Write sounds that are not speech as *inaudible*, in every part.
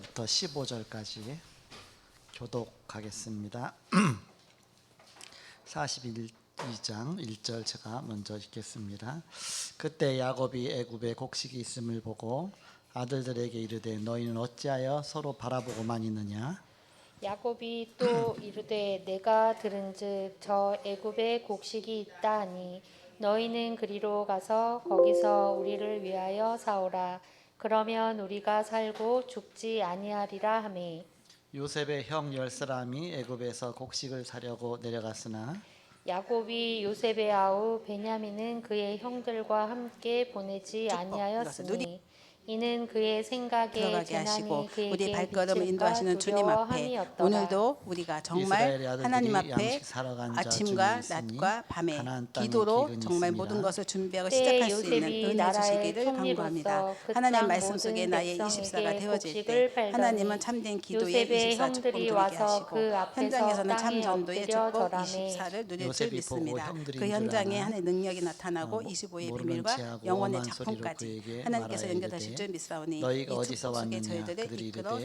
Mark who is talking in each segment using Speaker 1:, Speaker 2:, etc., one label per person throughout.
Speaker 1: 부터 15절까지 교독하겠습니다. *clears throat* 41장 1절 제가 먼저 읽겠습니다. 그때 야곱이 애굽에 곡식이 있음을 보고 아들들에게 이르되 너희는 어찌하여 서로 바라보고만 있느냐
Speaker 2: 야곱이 또 *clears throat* 이르되 내가 들은즉 저 애굽에 곡식이 있다 하니 너희는 그리로 가서 거기서 우리를 위하여 사오라 그러면 우리가 살고 죽지 아니하리라 하매
Speaker 1: 요셉의 형 열 사람이 애굽에서 곡식을 사려고 내려갔으나
Speaker 2: 야곱이 요셉의 아우 베냐민은 그의 형들과 함께 보내지
Speaker 3: 어,
Speaker 2: 아니하였으니 이는 그의 생각에
Speaker 3: 들어가게 하시고 우리 발걸음을
Speaker 2: 미칠까
Speaker 3: 인도하시는 주님 앞에. 오늘도 우리가 정말
Speaker 1: 이스라엘의 아들들이
Speaker 3: 하나님 앞에
Speaker 1: 양식 사러 간자
Speaker 3: 아침과
Speaker 1: 있으니
Speaker 3: 낮과 밤에
Speaker 1: 가나안 땅에
Speaker 3: 기도로 정말
Speaker 1: 있습니다.
Speaker 3: 모든 것을 준비하고 시작할 수 있는 은혜 주시기를 간구합니다.
Speaker 2: 그
Speaker 3: 하나님
Speaker 2: 땅
Speaker 3: 말씀 속에 나의
Speaker 2: 백성에게
Speaker 3: 24가 되어질 때 하나님은 참된 기도의
Speaker 2: 요셉의
Speaker 3: 24 조금 누리게
Speaker 2: 와서
Speaker 3: 하시고
Speaker 2: 그 앞에서
Speaker 3: 현장에서는 참 전도의
Speaker 2: 절하매
Speaker 3: 24를 누릴 줄
Speaker 1: 요셉이 보고
Speaker 3: 믿습니다.
Speaker 1: 형들인
Speaker 3: 그
Speaker 1: 줄
Speaker 3: 현장에
Speaker 1: 아나
Speaker 3: 하나의 능력이 나타나고
Speaker 1: 어,
Speaker 3: 25의
Speaker 1: 모르는
Speaker 3: 비밀과 영원의
Speaker 1: 소리로
Speaker 3: 작품까지
Speaker 1: 그에게
Speaker 3: 하나님께서 믿사오니
Speaker 1: 너희가
Speaker 3: 이
Speaker 1: 어디서 왔느냐 그들이 이르되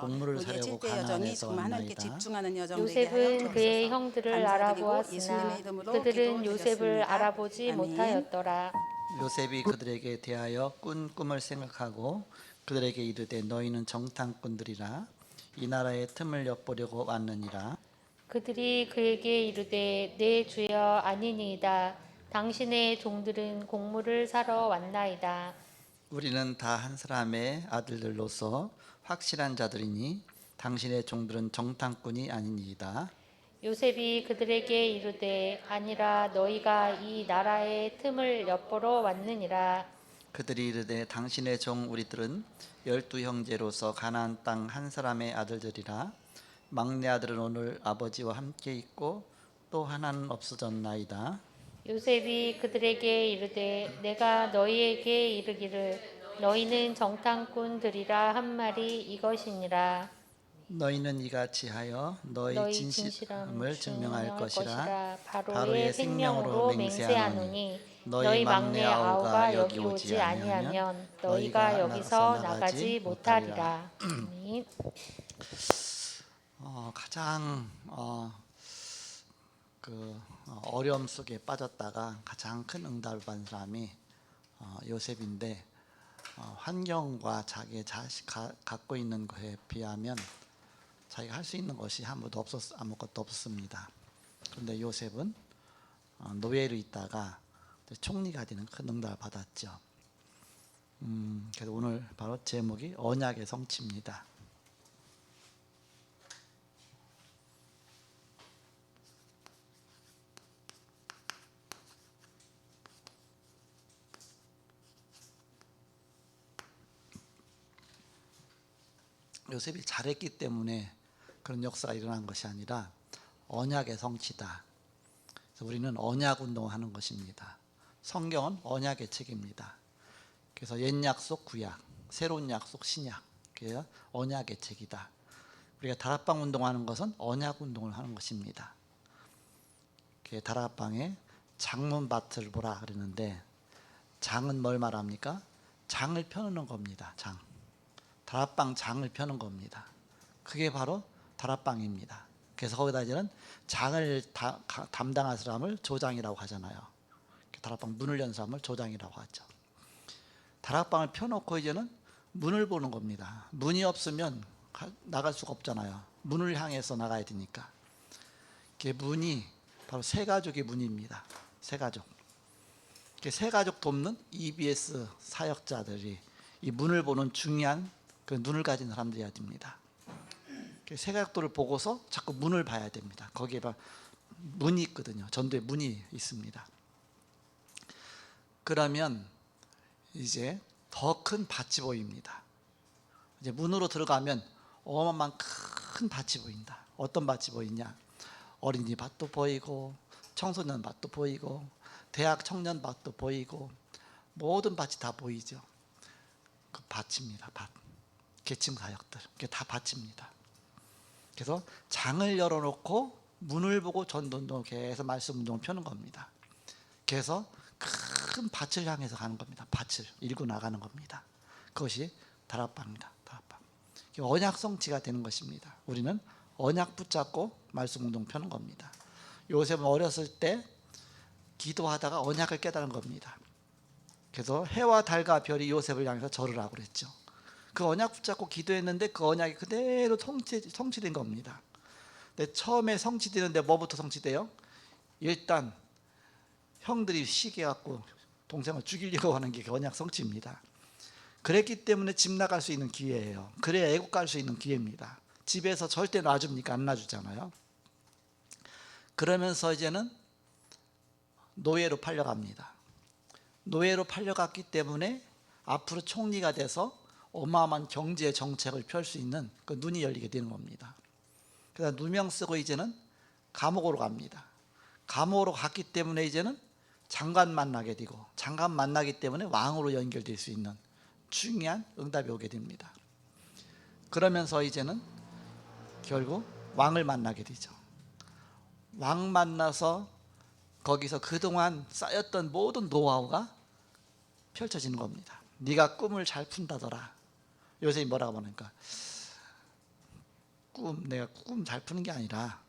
Speaker 1: 곡물을 사려고 가나안에서 왔나이다.
Speaker 2: 요셉은 그의. 형들을 알아보았으나 그들은 요셉을. 알아보지. 못하였더라.
Speaker 1: 요셉이 그들에게 대하여 꾼 꿈을 생각하고 그들에게 이르되 너희는 정탐꾼들이라 이 나라의 틈을 엿보려고 왔느니라
Speaker 2: 그들이 그에게 이르되 내 주여 아니니이다. 당신의 종들은 곡물을 사러 왔나이다.
Speaker 1: 우리는 다 한 사람의 아들들로서 확실한 자들이니 당신의 종들은 정탐꾼이 아니니이다.
Speaker 2: 요셉이 그들에게 이르되 아니라 너희가 이 나라의 틈을 엿보러 왔느니라.
Speaker 1: 그들이 이르되 당신의 종 우리들은 열두 형제로서 가나안 땅 한 사람의 아들들이라. 막내 아들은 오늘 아버지와 함께 있고 또 하나는 없어졌나이다
Speaker 2: 요셉이 그들에게 이르되 내가 너희에게 이르기를 너희는 정탐꾼들이라 한 말이 이것이니라.
Speaker 1: 너희는 이같이 하여 너희
Speaker 2: 너희
Speaker 1: 진실함을 증명할 것이라
Speaker 2: 바로의 생명으로 맹세하노니
Speaker 1: 너희 막내 아우가 여기 오지 아니하면 너희가
Speaker 2: 여기서 나가지 못하리라. *clears throat*
Speaker 1: 어, 가장 어, 그 어, 어려움 속에 빠졌다가 가장 큰 응답을 받은 사람이 어, 요셉인데 어, 환경과 자기의 자식 가, 갖고 있는 것에 비하면 자기가 할 수 있는 것이 아무도 없었 아무것도 없습니다. 그런데 요셉은 어, 노예로 있다가 총리가 되는 큰 응답을 받았죠. 음, 그래서 오늘 바로 제목이 언약의 성취입니다. 요셉이 잘했기 때문에 그런 역사가 일어난 것이 아니라 언약의 성취다. 그래서 우리는 언약 운동하는 것입니다. 성경은 언약의 책입니다. 그래서 옛 약속 구약, 새로운 약속 신약, 그게 언약의 책이다. 우리가 다락방 운동하는 것은 언약 운동을 하는 것입니다. 그 다락방에 장문밭을 보라 그러는데 장은 뭘 말합니까? 장을 펴놓는 겁니다. 장. 다락방 장을 펴는 겁니다. 그게 바로 다락방입니다. 그래서 거기다 이제는 장을 다- 가- 담당할 사람을 조장이라고 하잖아요. 다락방 문을 연 사람을 조장이라고 하죠. 다락방을 펴놓고 이제는 문을 보는 겁니다. 문이 없으면 가- 나갈 수가 없잖아요. 문을 향해서 나가야 되니까. 그 문이 바로 세 가족의 문입니다. 세 가족. 그세 가족 돕는 EBS 사역자들이 이 문을 보는 중요한 그 눈을 가진 사람들이어야 됩니다. 그세 가족들을 보고서 자꾸 문을 봐야 됩니다. 거기에 봐 문이 있거든요. 전도에 문이 있습니다. 그러면 이제 더 큰 밭이 보입니다. 이제 문으로 들어가면 어마어마한 큰 밭이 보인다. 어떤 밭이 보이냐? 어린이 밭도 보이고 청소년 밭도 보이고 대학 청년 밭도 보이고 모든 밭이 다 보이죠. 그 밭입니다. 밭. 계층 사역들. 그게 다 밭입니다. 그래서 장을 열어놓고 문을 보고 전도운동 계속 말씀 운동을 펴는 겁니다. 그래서 큰 밭을 향해서 가는 겁니다. 밭을 일고 나가는 겁니다. 그것이 다락방입니다. 다락방. 언약 성취가 되는 것입니다. 우리는 언약 붙잡고 말씀 운동 펴는 겁니다. 요셉은 어렸을 때 기도하다가 언약을 깨달은 겁니다. 그래서 해와 달과 별이 요셉을 향해서 절을 하고 그랬죠. 그 언약 붙잡고 기도했는데 그 언약이 그대로 성취, 성취된 겁니다. 근데 처음에 성취되는데 뭐부터 성취돼요? 일단 형들이 시기 갖고 동생을 죽이려고 하는 게 언약 성취입니다. 그랬기 때문에 집 나갈 수 있는 기회예요. 그래야 애국 갈 수 있는 기회입니다. 집에서 절대 놔줍니까? 안 놔주잖아요. 그러면서 이제는 노예로 팔려갑니다. 노예로 팔려갔기 때문에 앞으로 총리가 돼서 어마어마한 경제 정책을 펼 수 있는 그 눈이 열리게 되는 겁니다. 그래서 누명 쓰고 이제는 감옥으로 갑니다. 감옥으로 갔기 때문에 이제는 장관 만나게 되고 장관 만나기 때문에 왕으로 연결될 수 있는 중요한 응답이 오게 됩니다. 그러면서 이제는 결국 왕을 만나게 되죠. 왕 만나서 거기서 그동안 쌓였던 모든 노하우가 펼쳐지는 겁니다. 네가 꿈을 잘 푼다더라. 요새 뭐라고 하니까 꿈 내가 꿈 잘 푸는 게 아니라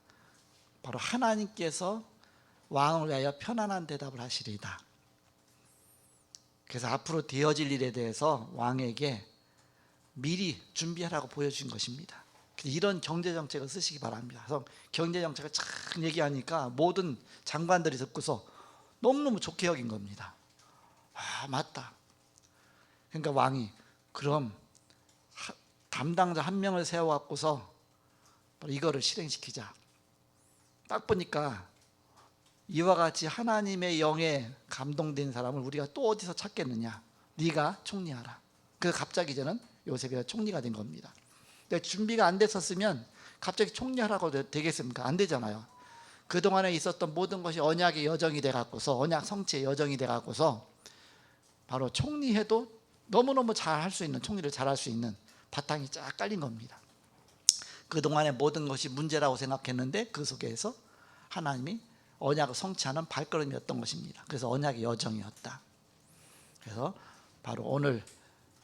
Speaker 1: 바로 하나님께서 왕을 위하여 편안한 대답을 하시리이다. 그래서 앞으로 되어질 일에 대해서 왕에게 미리 준비하라고 보여준 것입니다. 이런 경제 정책을 쓰시기 바랍니다. 그래서 경제 정책을 쫙 얘기하니까 모든 장관들이 듣고서 너무너무 좋게 여긴 겁니다. 아, 맞다. 그러니까 왕이 그럼 하- 담당자 한 명을 세워갖고서 이거를 실행시키자. 딱 보니까 이와 같이 하나님의 영에 감동된 사람을 우리가 또 어디서 찾겠느냐? 네가 총리하라. 그래서 갑자기 저는 요셉이가 총리가 된 겁니다. 근데 준비가 안 됐었으면 갑자기 총리하라고 되- 되겠습니까? 안 되잖아요. 그 동안에 있었던 모든 것이 언약의 여정이 돼 갖고서 언약 성취의 여정이 돼 갖고서 바로 총리해도 너무너무 잘 할 수 있는 총리를 잘 할 수 있는 바탕이 쫙 깔린 겁니다. 그 동안의 모든 것이 문제라고 생각했는데 그 속에서 하나님이 언약을 성취하는 발걸음이었던 것입니다. 그래서 언약의 여정이었다. 그래서 바로 오늘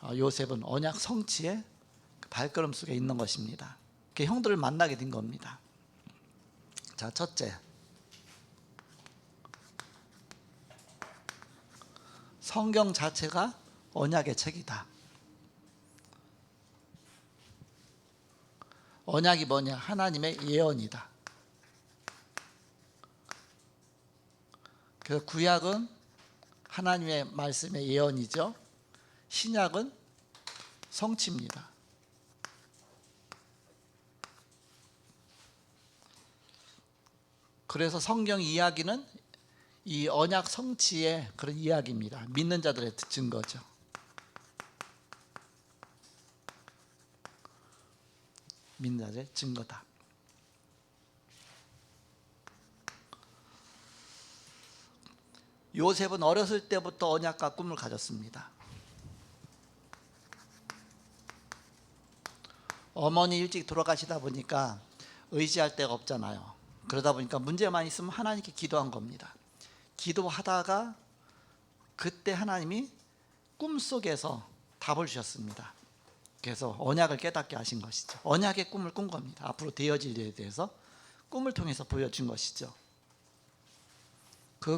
Speaker 1: 어, 요셉은 언약 성취의 그 발걸음 속에 있는 것입니다. 그 형들을 만나게 된 겁니다. 자, 첫째. 성경 자체가 언약의 책이다. 언약이 뭐냐? 하나님의 예언이다. 그래서 구약은 하나님의 말씀의 예언이죠. 신약은 성취입니다. 그래서 성경 이야기는 이 언약 성취의 그런 이야기입니다. 믿는 자들의 증거죠. 믿는 자들의 증거다. 요셉은 어렸을 때부터 언약과 꿈을 가졌습니다. 어머니 일찍 돌아가시다 보니까 의지할 데가 없잖아요. 그러다 보니까 문제만 있으면 하나님께 기도한 겁니다. 기도하다가 그때 하나님이 꿈속에서 답을 주셨습니다. 그래서 언약을 깨닫게 하신 것이죠. 언약의 꿈을 꾼 겁니다. 앞으로 되어질 일에 대해서 꿈을 통해서 보여준 것이죠. 그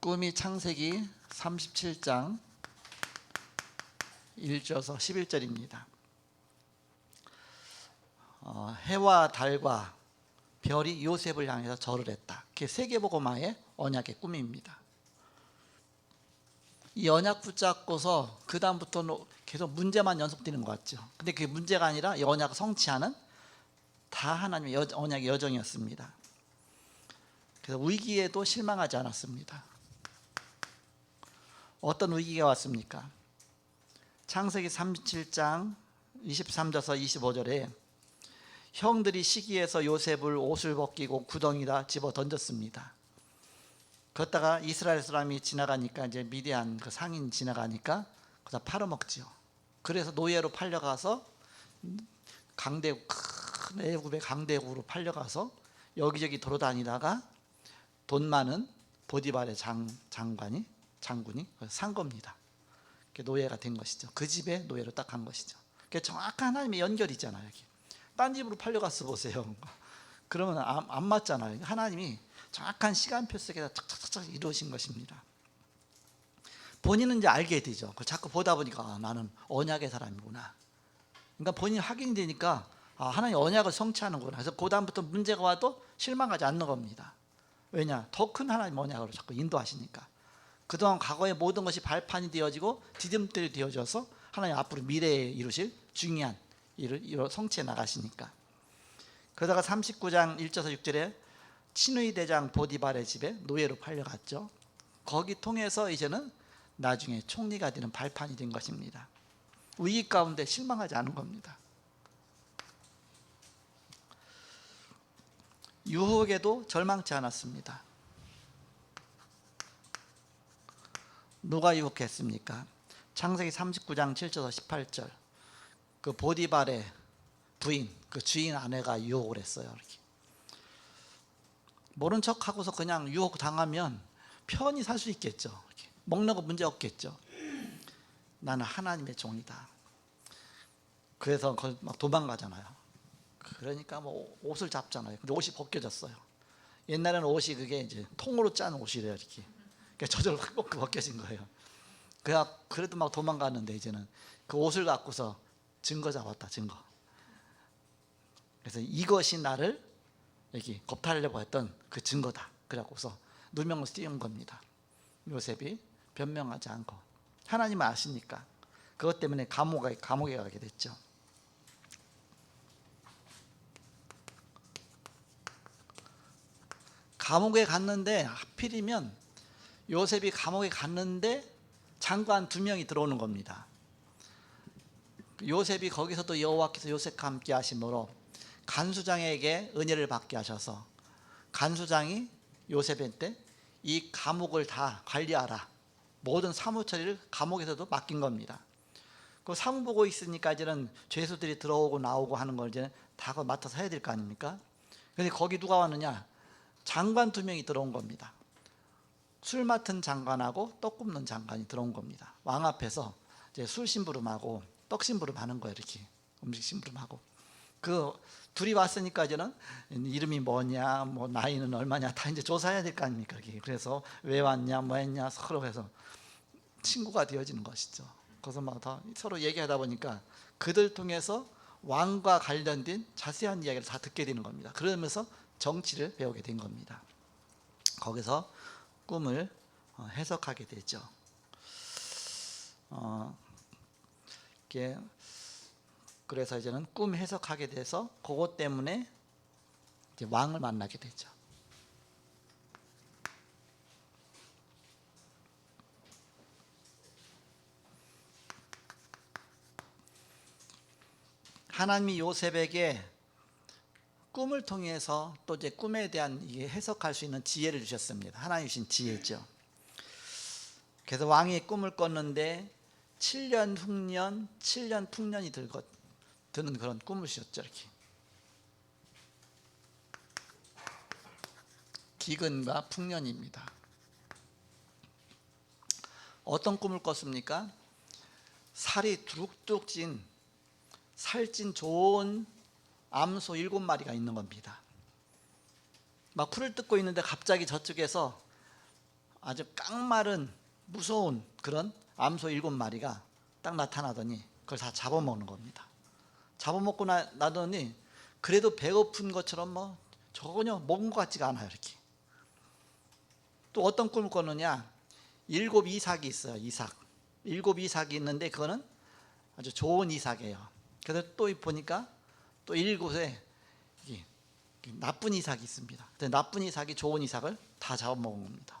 Speaker 1: 꿈이 창세기 37장 1절에서 11절입니다. 어, 해와 달과 별이 요셉을 향해서 절을 했다. 그게 세계복음화의 언약의 꿈입니다. 이 언약 붙잡고서 그 다음부터는 계속 문제만 연속되는 것 같죠. 근데 그게 문제가 아니라 이 언약을 성취하는 다 하나님의 여, 언약의 여정이었습니다. 그래서 위기에도 실망하지 않았습니다. 어떤 위기가 왔습니까? 창세기 37장 23절에서 25절에 형들이 시기해서 요셉을 옷을 벗기고 구덩이다 집어 던졌습니다. 그러다가 이스라엘 사람이 지나가니까 이제 미디안 그 상인 지나가니까 그다 팔아먹지요. 그래서 노예로 팔려가서 강대국 큰 애굽의 강대국으로 팔려가서 여기저기 돌아다니다가 돈 많은 보디발의 장 장관이 장군이 산 겁니다. 노예가 된 것이죠. 그 집에 노예로 딱 간 것이죠. 그게 정확한 하나님의 연결이 있잖아요. 여기. 딴 집으로 팔려갔어 보세요. *laughs* 그러면 안, 안 맞잖아요. 하나님이 정확한 시간표 속에다 착착착착 이루어진 것입니다. 본인은 이제 알게 되죠. 그걸 자꾸 보다 보니까 아, 나는 언약의 사람이구나. 그러니까 본인이 확인이 되니까 아, 하나님 언약을 성취하는구나. 그래서 그 다음부터 문제가 와도 실망하지 않는 겁니다. 왜냐? 더 큰 하나님 언약으로 자꾸 인도하시니까. 그동안 과거의 모든 것이 발판이 되어지고 디딤돌이 되어져서 하나님 앞으로 미래에 이루실 중요한 일을 성취해 나가시니까. 그러다가 39장 1절에서 6절에 친의 대장 보디발의 집에 노예로 팔려갔죠. 거기 통해서 이제는 나중에 총리가 되는 발판이 된 것입니다. 위기 가운데 실망하지 않은 겁니다. 유혹에도 절망치 않았습니다. 누가 유혹했습니까? 창세기 39장 7절에서 18절. 그 보디발의 부인, 그 주인 아내가 유혹을 했어요. 이렇게. 모른 척 하고서 그냥 유혹 당하면 편히 살 수 있겠죠. 이렇게. 먹는 거 문제 없겠죠. 나는 하나님의 종이다. 그래서 막 도망가잖아요. 그러니까 뭐 옷을 잡잖아요. 근데 옷이 벗겨졌어요. 옛날에는 옷이 그게 이제 통으로 짠 옷이래요, 이렇게. 그러니까 저절로 확 벗겨- 벗겨진 거예요. 그야 그래도 막 도망가는데 이제는 그 옷을 갖고서 증거 잡았다, 증거. 그래서 이것이 나를 여기 겁탈려고 했던 그 증거다. 그래갖고서 누명을 씌운 겁니다. 요셉이 변명하지 않고 하나님은 아시니까 그것 때문에 감옥에 감옥에 가게 됐죠. 감옥에 갔는데 하필이면 요셉이 감옥에 갔는데 장관 두 명이 들어오는 겁니다. 요셉이 거기서도 여호와께서 요셉과 함께 하심으로 간수장에게 은혜를 받게 하셔서 간수장이 요셉한테 이 감옥을 다 관리하라. 모든 사무 처리를 감옥에서도 맡긴 겁니다. 그 사무 보고 있으니까 이제는 죄수들이 들어오고 나오고 하는 걸 이제 다 맡아서 해야 될 거 아닙니까? 근데 거기 누가 왔느냐? 장관 두 명이 들어온 겁니다. 술 맡은 장관하고 떡 굽는 장관이 들어온 겁니다. 왕 앞에서 이제 술 심부름하고 떡 심부름하는 거예요. 이렇게 음식 심부름하고 그 둘이 왔으니까 이제는 이름이 뭐냐, 뭐 나이는 얼마냐 다 이제 조사해야 될 거 아닙니까? 그래서 왜 왔냐, 뭐 했냐 서로 해서 친구가 되어지는 것이죠. 그래서 막 다 서로 얘기하다 보니까 그들 통해서 왕과 관련된 자세한 이야기를 다 듣게 되는 겁니다. 그러면서 정치를 배우게 된 겁니다. 거기서 꿈을 어, 해석하게 되죠. 어, 이게 그래서 이제는 꿈 해석하게 돼서 그것 때문에 왕을 만나게 되죠. 하나님이 요셉에게 꿈을 통해서 또 이제 꿈에 대한 이게 해석할 수 있는 지혜를 주셨습니다. 하나님 주신 지혜죠. 그래서 왕이 꿈을 꿨는데 7년 흉년, 7년 풍년이 들것 드는 그런 꿈을 주셨죠. 이렇게 기근과 풍년입니다. 어떤 꿈을 꿨습니까? 살이 두룩두룩 찐 살찐 좋은 암소 일곱 마리가 있는 겁니다. 막 풀을 뜯고 있는데 갑자기 저쪽에서 아주 깡마른 무서운 그런 암소 일곱 마리가 딱 나타나더니 그걸 다 잡아먹는 겁니다. 잡아먹고 나, 나더니 그래도 배고픈 것처럼 뭐 전혀 먹은 것 같지가 않아요 이렇게. 또 어떤 꿈을 꿨느냐? 일곱 이삭이 있어요 이삭. 일곱 이삭이 있는데 그거는 아주 좋은 이삭이에요. 그래서 또 보니까 또 일곱에 나쁜 이삭이 있습니다. 나쁜 이삭이 좋은 이삭을 다 잡아먹은 겁니다.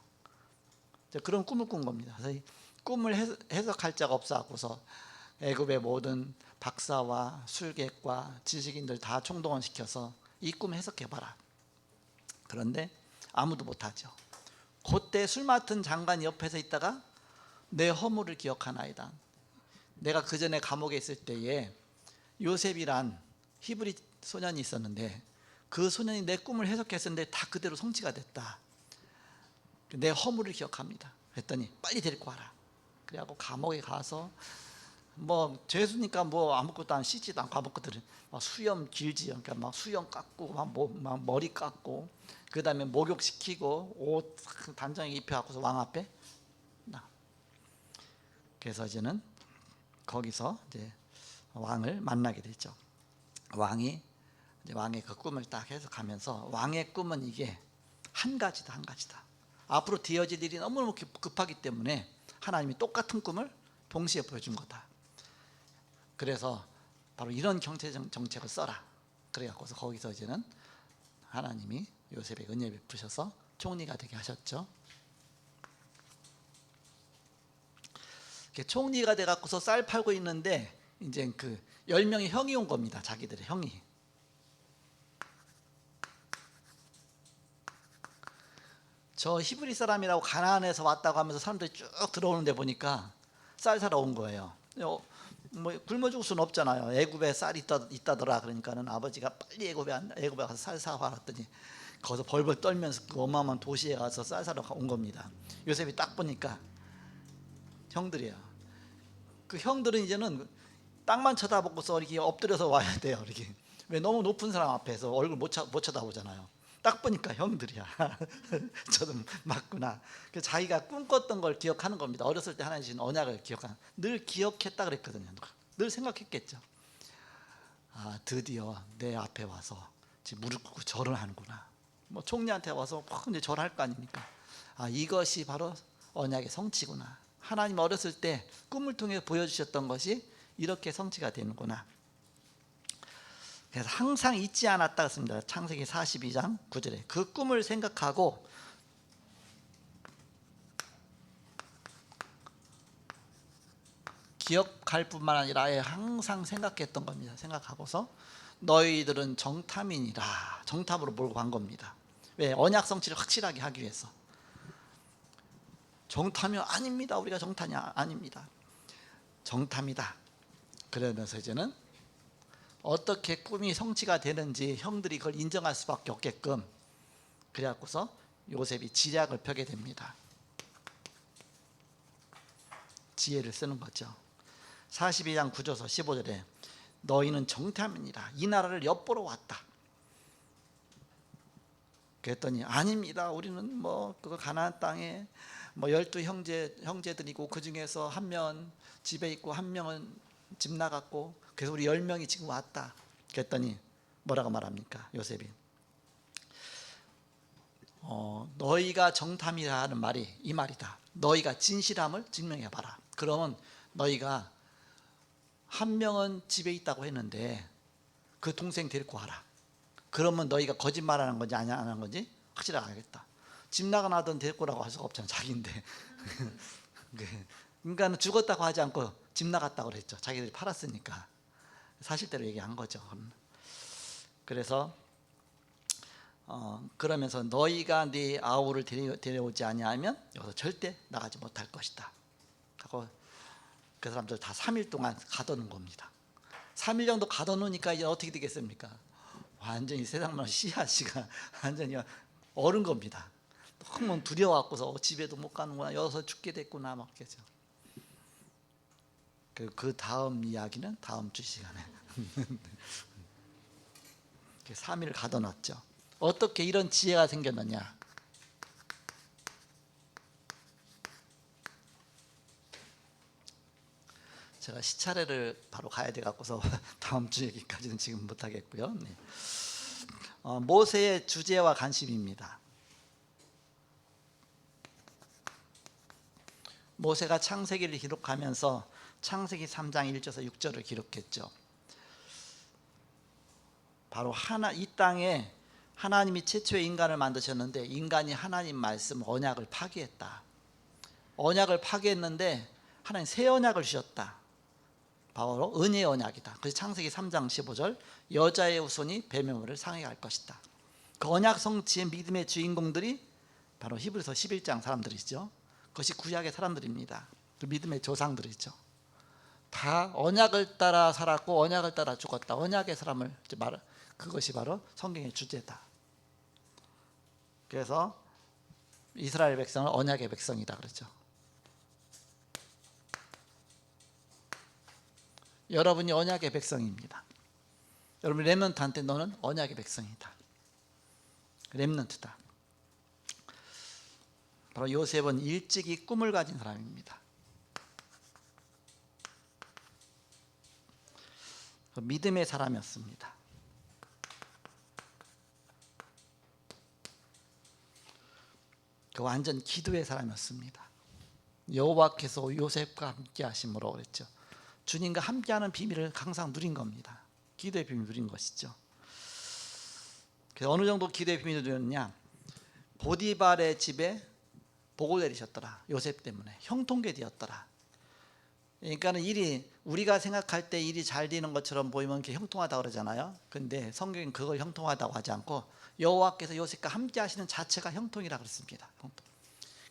Speaker 1: 그런 꿈을 꾼 겁니다. 그래서 이 꿈을 해석- 해석할 자가 없어갖고서 애굽의 모든 박사와 술객과 지식인들 다 총동원시켜서 이 꿈 해석해봐라. 그런데 아무도 못하죠. 그때 술 맡은 장관이 옆에서 있다가 내 허물을 기억하나이다. 내가 그 전에 감옥에 있을 때에 요셉이란 히브리 소년이 있었는데 그 소년이 내 꿈을 해석했었는데 다 그대로 성취가 됐다. 내 허물을 기억합니다. 그랬더니 빨리 데리고 와라. 그래갖고 감옥에 가서 뭐 죄수니까 뭐 아무것도 안 씻지도 않고 아무것도 막 수염 길지 그러니까 막 수염 깎고 막, 뭐, 막 머리 깎고 그 다음에 목욕 시키고 옷 단정히 입혀갖고서 왕 앞에 나. 그래서 이제는 거기서 이제 왕을 만나게 되죠. 왕이 왕의 그 꿈을 딱 해석하면서 왕의 꿈은 이게 한 가지다 한 가지다. 앞으로 되어질 일이 너무너무 급- 급하기 때문에 하나님이 똑같은 꿈을 동시에 보여준 거다. 그래서 바로 이런 경제 정- 정책을 써라. 그래갖고서 거기서 이제는 하나님이 요셉의 은혜 베푸셔서 총리가 되게 하셨죠. 총리가 돼갖고서 쌀 팔고 있는데 이제 그열 명의 형이 온 겁니다. 자기들의 형이. 저 히브리 사람이라고 가나안에서 왔다고 하면서 사람들이 쭉 들어오는데 보니까 쌀 사러 온 거예요. 어, 뭐 굶어 죽을 수는 없잖아요. 애굽에 쌀이 있다, 있다더라. 그러니까는 아버지가 빨리 애굽에 안- 애굽에 가서 쌀 사와 왔더니 거기서 벌벌 떨면서 그 어마어마한 도시에 가서 쌀 사러 온 겁니다. 요셉이 딱 보니까 형들이야. 그 형들은 이제는 땅만 쳐다보고서 이렇게 엎드려서 와야 돼요. 이렇게 왜 너무 높은 사람 앞에서 얼굴 못, 쳐, 못 쳐다보잖아요. 딱 보니까 형들이야. *laughs* 저도 맞구나. 그 자기가 꿈꿨던 걸 기억하는 겁니다. 어렸을 때 하나님 주신 언약을 기억하는. 늘 기억했다 그랬거든요. 늘 생각했겠죠. 아 드디어 내 앞에 와서 무릎 꿇고 절을 하는구나. 뭐 총리한테 와서 막 이제 절할 거 아닙니까? 아 이것이 바로 언약의 성취구나. 하나님 어렸을 때 꿈을 통해 보여주셨던 것이 이렇게 성취가 되는구나. 그래서 항상 잊지 않았다 했습니다. 창세기 42장 9절에 그 꿈을 생각하고 기억할 뿐만 아니라 항상 생각했던 겁니다. 생각하고서 너희들은 정탐이니라 정탐으로 몰고 간 겁니다. 왜 언약 성취를 확실하게 하기 위해서 정탐이 아닙니다. 우리가 정탐이 아- 아닙니다. 정탐이다. 그러면서 이제는 어떻게 꿈이 성취가 되는지 형들이 그걸 인정할 수밖에 없게끔 그래갖고서 요셉이 지략을 펴게 됩니다. 지혜를 쓰는 거죠. 42장 9절서 15절에 너희는 정탐이니라 이 나라를 엿보러 왔다. 그랬더니 아닙니다. 우리는 뭐 그거 가나안 땅에 뭐 열두 형제 형제들이고 그 중에서 한 명은 집에 있고 한 명은 집 나갔고 그래서 우리 열 명이 지금 왔다. 그랬더니 뭐라고 말합니까? 요셉이 어, 너희가 정탐이라 하는 말이 이 말이다. 너희가 진실함을 증명해 봐라. 그러면 너희가 한 명은 집에 있다고 했는데 그 동생 데리고 와라. 그러면 너희가 거짓말하는 건지 아니 안 하는 건지 확실하게 알겠다. 집 나가나든 데리고 오라고 할 수가 없잖아 자기인데. *laughs* 그러니까 죽었다고 하지 않고 집 나갔다고 그랬죠. 자기들이 팔았으니까 사실대로 얘기한 거죠. 그래서 어, 그러면서 너희가 네 아우를 데려, 데려 오지 아니하면 여기서 절대 나가지 못할 것이다. 하고 그 사람들 다 3일 동안 가둬놓은 겁니다. 3일 정도 가둬놓으니까 이제 어떻게 되겠습니까? 완전히 세상만 씨앗이가 *laughs* 완전히 얼은 겁니다. 너무 두려워갖고서 집에도 못 가는구나 여기서 죽게 됐구나 막 그러죠. 그, 그 다음 이야기는 다음 주 시간에 *laughs* 3일 가둬놨죠. 어떻게 이런 지혜가 생겼느냐? 제가 시차례를 바로 가야 돼 갖고서 *laughs* 다음 주 얘기까지는 지금 못 하겠고요. 네. 어, 모세의 주제와 관심입니다. 모세가 창세기를 기록하면서 창세기 3장 1절에서 6절을 기록했죠. 바로 하나 이 땅에 하나님이 최초의 인간을 만드셨는데 인간이 하나님 말씀 언약을 파기했다. 언약을 파기했는데 하나님 새 언약을 주셨다. 바로 은혜의 언약이다. 그래서 창세기 3장 15절 여자의 후손이 상하게 할 것이다. 그 언약 성취의 믿음의 주인공들이 바로 히브리서 11장 사람들이죠. 그것이 구약의 사람들입니다. 그 믿음의 조상들이죠. 다 언약을 따라 살았고 언약을 따라 죽었다. 언약의 사람을 말 그것이 바로 성경의 주제다. 그래서 이스라엘 백성은 언약의 백성이다 그러죠. 여러분이 언약의 백성입니다. 여러분 렘넌트한테 너는 언약의 백성이다. 렘넌트다. 바로 요셉은 일찍이 꿈을 가진 사람입니다. 믿음의 사람이었습니다. 그 완전 기도의 사람이었습니다. 여호와께서 요셉과 함께 하심으로 그랬죠. 주님과 함께하는 비밀을 항상 누린 겁니다. 기도의 비밀 누린 것이죠. 그래서 어느 정도 기도의 비밀을 누렸냐? 보디발의 집에 복을 내리셨더라. 요셉 때문에 형통계 되었더라. 그러니까는 일이 우리가 생각할 때 일이 잘 되는 것처럼 보이면 그게 형통하다 그러잖아요. 근데 성경은 그걸 형통하다고 하지 않고 여호와께서 요셉과 함께 하시는 자체가 형통이라 그랬습니다. 형통.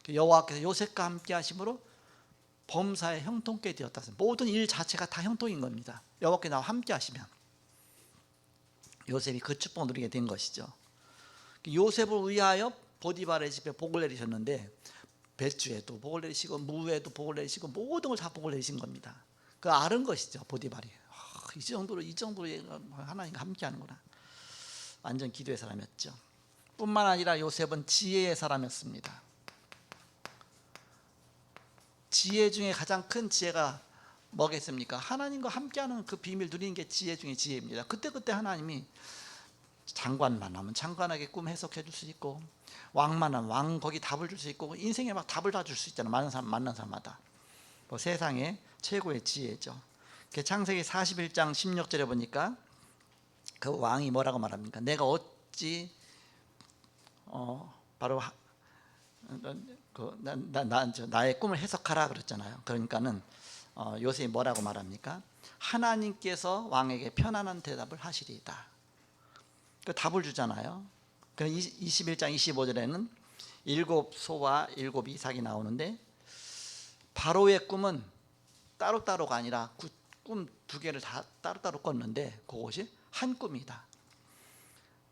Speaker 1: 그 여호와께서 요셉과 함께 하심으로 범사에 형통께 되었다. 모든 일 자체가 다 형통인 겁니다. 여호와께 나와 함께 하시면 요셉이 그 축복을 누리게 된 것이죠. 요셉을 위하여 보디발의 집에 복을 내리셨는데 배추에도 복을 내리시고 무에도 복을 내리시고 모든 걸 다 복을 내리신 겁니다. 그 아는 것이죠 보디발이. 아, 이 정도로 이 정도로 하나님과 함께하는구나. 완전 기도의 사람이었죠. 뿐만 아니라 요셉은 지혜의 사람이었습니다. 지혜 중에 가장 큰 지혜가 뭐겠습니까? 하나님과 함께하는 그 비밀 누리는 게 지혜 중에 지혜입니다. 그때 그때 하나님이 장관만 하면 장관에게 꿈 해석해 줄 수 있고 왕만 하면 왕 거기 답을 줄 수 있고 인생에 막 답을 다 줄 수 있잖아요. 만난 사람 만난 사람마다. 뭐 세상의 최고의 지혜죠. 그 창세기 41장 16절에 보니까 그 왕이 뭐라고 말합니까? 내가 어찌 어 바로 하, 그, 나, 나, 나, 저, 나의 꿈을 해석하라 그랬잖아요. 그러니까는 어, 요셉이 뭐라고 말합니까? 하나님께서 왕에게 편안한 대답을 하시리이다. 그 답을 주잖아요. 그 21장 25절에는 일곱 소와 일곱 이삭이 나오는데 바로의 꿈은 따로따로가 아니라 꿈 두 개를 다 따로따로 꿨는데 그것이 한 꿈이다.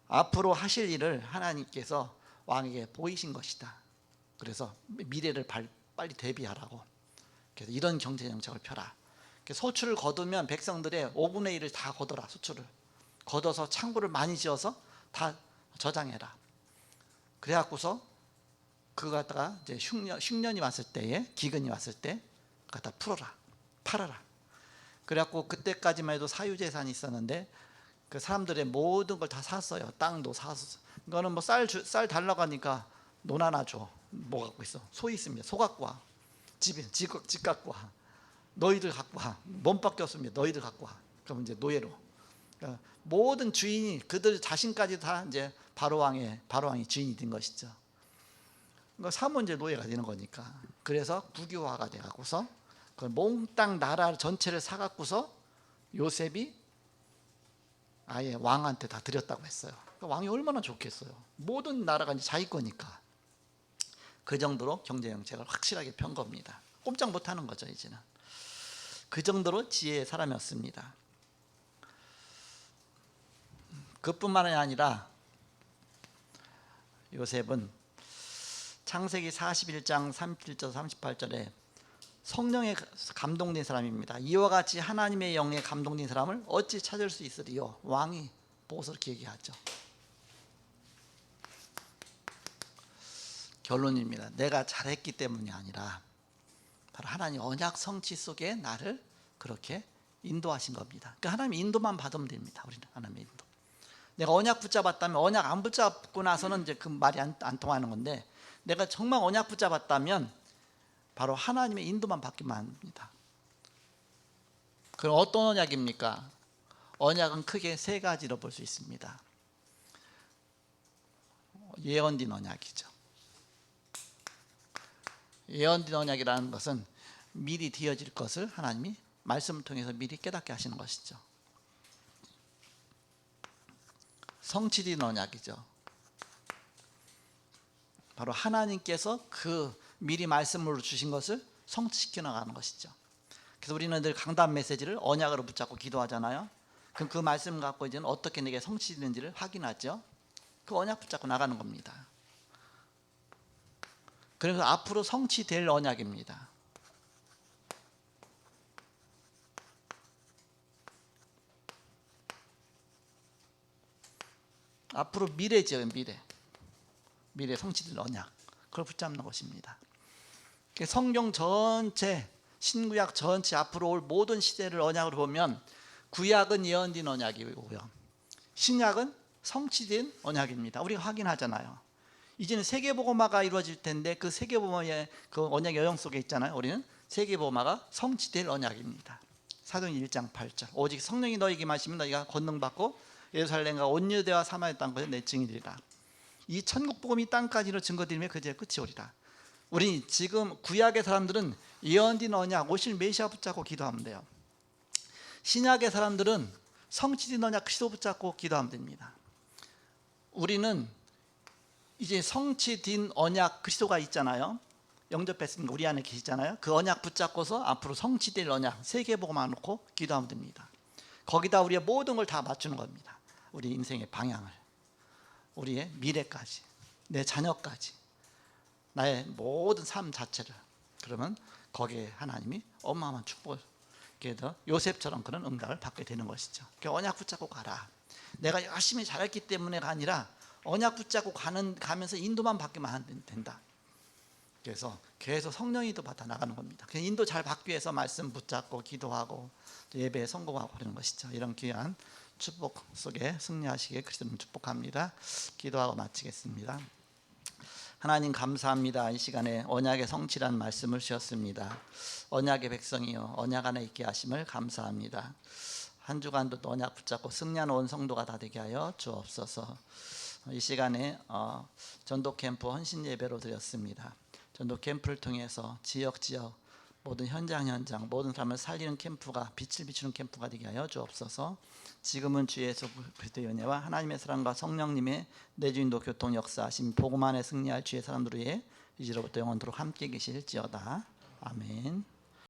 Speaker 1: 앞으로 하실 일을 하나님께서 왕에게 보이신 것이다. 그래서 미래를 빨리 대비하라고. 그래서 이런 경제 정책을 펴라. 소출을 거두면 백성들의 5분의 1을 다 거둬라. 소출을 걷어서 창고를 많이 지어서 다 저장해라. 그래갖고서 그거 갖다가 이제 흉년, 흉년이 왔을 때에 기근이 왔을 때 갖다 풀어라, 팔아라. 그래갖고 그때까지만 해도 사유재산이 있었는데 그 사람들의 모든 걸 다 샀어요. 땅도 사서. 이거는 뭐 쌀 쌀 달라고 하니까 논 하나 줘. 뭐 갖고 있어? 소 있습니다. 소 갖고 와. 집에 집, 집 갖고 와. 너희들 갖고 와. 몸밖에 없습니다. 너희들 갖고 와. 그럼 이제 노예로. 그러니까 모든 주인이 그들 자신까지 다 이제 바로 왕의 바로 왕이 주인이 된 것이죠. 그러니까 사면 이제 노예가 되는 거니까. 그래서 국유화가 돼 갖고서 그 몽땅 나라 전체를 사 갖고서 요셉이 아예 왕한테 다 드렸다고 했어요. 그러니까 왕이 얼마나 좋겠어요. 모든 나라가 이제 자기 거니까. 그 정도로 경제 정책을 확실하게 편 겁니다. 꼼짝 못 하는 거죠, 이제는. 그 정도로 지혜의 사람이었습니다. 그뿐만이 아니라 요셉은 창세기 41장 37절 38절에 성령에 감동된 사람입니다. 이와 같이 하나님의 영에 감동된 사람을 어찌 찾을 수 있으리요? 왕이 보고서 이렇게 얘기하죠. 결론입니다. 내가 잘했기 때문이 아니라 바로 하나님 언약 성취 속에 나를 그렇게 인도하신 겁니다. 그러니까 하나님 인도만 받으면 됩니다. 우리는 하나님의 인도. 내가 언약 붙잡았다면 언약 안 붙잡고 나서는 이제 그 말이 안, 안 통하는 건데 내가 정말 언약 붙잡았다면 바로 하나님의 인도만 받기만 합니다. 그럼 어떤 언약입니까? 언약은 크게 세 가지로 볼 수 있습니다. 예언된 언약이죠. 예언된 언약이라는 것은 미리 되어질 것을 하나님이 말씀을 통해서 미리 깨닫게 하시는 것이죠. 성취된 언약이죠. 바로 하나님께서 그 미리 말씀으로 주신 것을 성취시켜 나가는 것이죠. 그래서 우리는 늘 강단 메시지를 언약으로 붙잡고 기도하잖아요. 그럼 그 말씀 갖고 이제는 어떻게 내게 성취되는지를 확인하죠. 그 언약 붙잡고 나가는 겁니다. 그래서 앞으로 성취될 언약입니다. 앞으로 미래죠, 미래. 미래 성취될 언약. 그걸 붙잡는 것입니다. 그 성경 전체 신구약 전체 앞으로 올 모든 시대를 언약으로 보면 구약은 예언된 언약이고요. 신약은 성취된 언약입니다. 우리가 확인하잖아요. 이제는 세계복음화가 이루어질 텐데 그 세계복음화의 그 언약 여정 속에 있잖아요. 우리는 세계복음화가 성취될 언약입니다. 사도행 1장 8절. 오직 성령이 너에게 마시면 너희가 권능 받고 예루살렘과 온 유대와 사마리아 땅 것에 내 증인이리라. 이 천국 복음이 땅까지로 증거되면 그제 끝이 오리라. 우리 지금 구약의 사람들은 예언된 언약 오실 메시아 붙잡고 기도하면 돼요. 신약의 사람들은 성취된 언약 그리스도 붙잡고 기도하면 됩니다. 우리는 이제 성취된 언약 그리스도가 있잖아요. 영접했으니까 우리 안에 계시잖아요. 그 언약 붙잡고서 앞으로 성취될 언약 세계복음만 놓고 기도하면 됩니다. 거기다 우리의 모든 걸 다 맞추는 겁니다. 우리 인생의 방향을, 우리의 미래까지, 내 자녀까지, 나의 모든 삶 자체를. 그러면 거기에 하나님이 어마어마한 축복을 그래서 요셉처럼 그런 응답을 받게 되는 것이죠. 그 언약 붙잡고 가라. 내가 열심히 잘했기 때문에가 아니라 언약 붙잡고 가는 가면서 인도만 받기만 된다. 그래서 계속 성령이 또 받아 나가는 겁니다. 그 인도 잘 받기 위해서 말씀 붙잡고 기도하고 또 예배에 성공하고 하는 것이죠. 이런 귀한 축복 속에 승리하시게 그리스도는 축복합니다. 기도하고 마치겠습니다. 하나님 감사합니다. 이 시간에 언약의 성취란 말씀을 주셨습니다. 언약의 백성이요 언약 안에 있게 하심을 감사합니다. 한 주간도 또 언약 붙잡고 승리하는 온 성도가 다 되게 하여 주옵소서. 이 시간에 어, 전도 캠프 헌신 예배로 드렸습니다. 전도 캠프를 통해서 지역 지역 모든 현장 현장 모든 사람을 살리는 캠프가 빛을 비추는 캠프가 되게 하여 주옵소서. 지금은 주 예수 그리스도의 은혜와 하나님의 사랑과 성령님의 내주인도 교통 역사하심 복음 안에 승리할 주의 사람들 위해 이제로부터 영원토록 함께 계실지어다. 아멘.